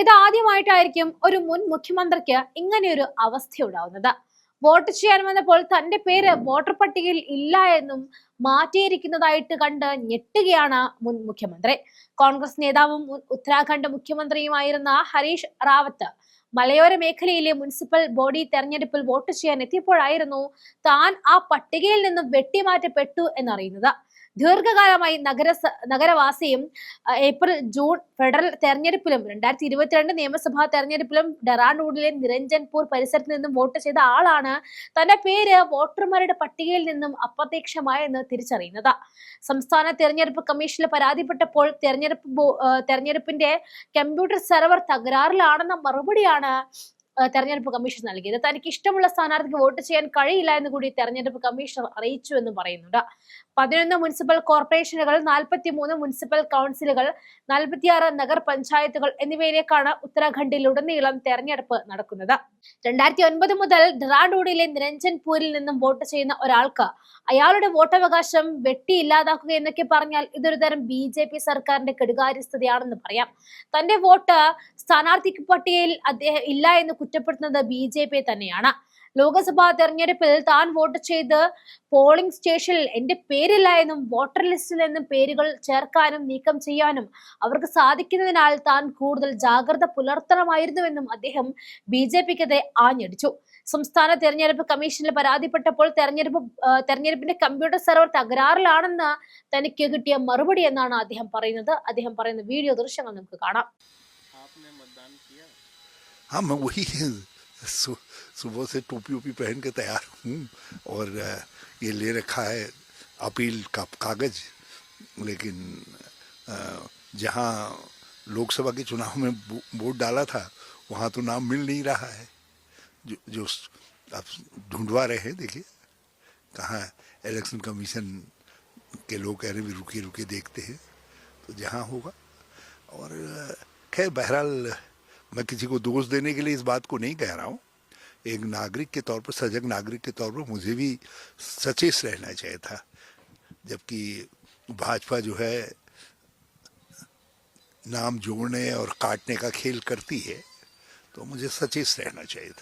ഇതാദ്യമായിട്ടായിരിക്കും ഒരു മുൻ മുഖ്യമന്ത്രിക്ക് ഇങ്ങനെയൊരു അവസ്ഥയുണ്ടാവുന്നത്. വോട്ട് ചെയ്യാൻ വന്നപ്പോൾ തന്റെ പേര് വോട്ടർ പട്ടികയിൽ ഇല്ല എന്നും മാറ്റിയിരിക്കുന്നതായിട്ട് കണ്ട് ഞെട്ടുകയാണ് മുൻ മുഖ്യമന്ത്രി. കോൺഗ്രസ് നേതാവും ഉത്തരാഖണ്ഡ് മുഖ്യമന്ത്രിയുമായിരുന്ന ഹരീഷ് റാവത്ത് മലയോര മേഖലയിലെ മുനിസിപ്പൽ ബോഡി തെരഞ്ഞെടുപ്പിൽ വോട്ട് ചെയ്യാൻ എത്തിയപ്പോഴായിരുന്നു താൻ ആ പട്ടികയിൽ നിന്നും വെട്ടിമാറ്റപ്പെട്ടു എന്നറിയുന്നത്. ദീർഘകാലമായി നഗര നഗരവാസിയും ഏപ്രിൽ ജൂൺ ഫെഡറൽ തെരഞ്ഞെടുപ്പിലും രണ്ടായിരത്തി ഇരുപത്തിരണ്ട് നിയമസഭാ തെരഞ്ഞെടുപ്പിലും ഡെറാഡൂണിലെ നിരഞ്ജൻപൂർ പരിസരത്ത് നിന്നും വോട്ട് ചെയ്ത ആളാണ് തന്റെ പേര് വോട്ടർമാരുടെ പട്ടികയിൽ നിന്നും അപ്രത്യക്ഷമായെന്ന് തിരിച്ചറിയുന്നത്. സംസ്ഥാന തെരഞ്ഞെടുപ്പ് കമ്മീഷനിൽ പരാതിപ്പെട്ടപ്പോൾ തെരഞ്ഞെടുപ്പ് തെരഞ്ഞെടുപ്പിന്റെ കമ്പ്യൂട്ടർ സെർവർ തകരാറിലാണെന്ന മറുപടിയാണ് ആ, തെരഞ്ഞെടുപ്പ് കമ്മീഷൻ നൽകിയത്. തനിക്ക് ഇഷ്ടമുള്ള സ്ഥാനാർത്ഥിക്ക് വോട്ട് ചെയ്യാൻ കഴിയില്ല എന്ന് കൂടി തെരഞ്ഞെടുപ്പ് കമ്മീഷണർ അറിയിച്ചു എന്ന് പറയുന്നുണ്ട്. പതിനൊന്ന് മുനിസിപ്പൽ കോർപ്പറേഷനുകൾ നാൽപ്പത്തി മൂന്ന് മുനിസിപ്പൽ കൗൺസിലുകൾ നാൽപ്പത്തിയാറ് നഗരപഞ്ചായത്തുകൾ എന്നിവയിലേക്കാണ് ഉത്തരാഖണ്ഡിലുടനീളം തെരഞ്ഞെടുപ്പ് നടക്കുന്നത്. രണ്ടായിരത്തി ഒൻപത് മുതൽ ഡെറാഡൂണിലെ നിരഞ്ജൻപൂരിൽ നിന്നും വോട്ട് ചെയ്യുന്ന ഒരാൾക്ക് അയാളുടെ വോട്ടവകാശം വെട്ടി ഇല്ലാതാക്കുക എന്നൊക്കെ പറഞ്ഞാൽ ഇതൊരു തരം ബി ജെ പി സർക്കാരിന്റെ കെടുകാര്യസ്ഥതയാണെന്ന് പറയാം. തന്റെ വോട്ട് സ്ഥാനാർത്ഥി പട്ടികയിൽ അദ്ദേഹം ഇല്ല എന്ന് കുറ്റപ്പെടുത്തുന്നത് ബി ജെ പി തന്നെയാണ്. ലോക്സഭാ തെരഞ്ഞെടുപ്പിൽ താൻ വോട്ട് ചെയ്ത് പോളിംഗ് സ്റ്റേഷനിൽ എന്റെ പേരില്ല എന്നും വോട്ടർ ലിസ്റ്റിൽ നിന്നും പേരുകൾ ചേർക്കാനും നീക്കം ചെയ്യാനും അവർക്ക് സാധിക്കുന്നതിനാൽ താൻ കൂടുതൽ ജാഗ്രത പുലർത്തണമായിരുന്നുവെന്നും അദ്ദേഹം ബി ജെ പിക്കെതിരെ ആഞ്ഞടിച്ചു. സംസ്ഥാന തെരഞ്ഞെടുപ്പ് കമ്മീഷനിൽ പരാതിപ്പെട്ടപ്പോൾ തെരഞ്ഞെടുപ്പ് തെരഞ്ഞെടുപ്പിന്റെ കമ്പ്യൂട്ടർ സെർവർ തകരാറിലാണെന്ന് തനിക്ക് കിട്ടിയ മറുപടി എന്നാണ് അദ്ദേഹം പറയുന്നത്. അദ്ദേഹം പറയുന്ന വീഡിയോ ദൃശ്യങ്ങൾ നമുക്ക് കാണാം. हाँ मैं वही सुबह से टोपी ओपी पहन के तैयार हूँ और ये ले रखा है अपील का कागज़। लेकिन जहाँ लोकसभा के चुनाव में वोट डाला था, वहाँ तो नाम मिल नहीं रहा है। जो जो आप ढूंढवा रहे हैं, देखिए। कहाँ इलेक्शन कमीशन के लोग कह रहे भी रुके रुके देखते हैं। तो जहाँ होगा। और खैर, बहरहाल मैं किसी को दोष देने के लिए इस बात को नहीं कह रहा हूँ। एक नागरिक के तौर पर, सजग नागरिक के तौर पर मुझे भी सचेत रहना चाहिए था, जबकि भाजपा जो है, नाम जोड़ने और काटने का खेल करती है तो मुझे सचेत रहना चाहिए था।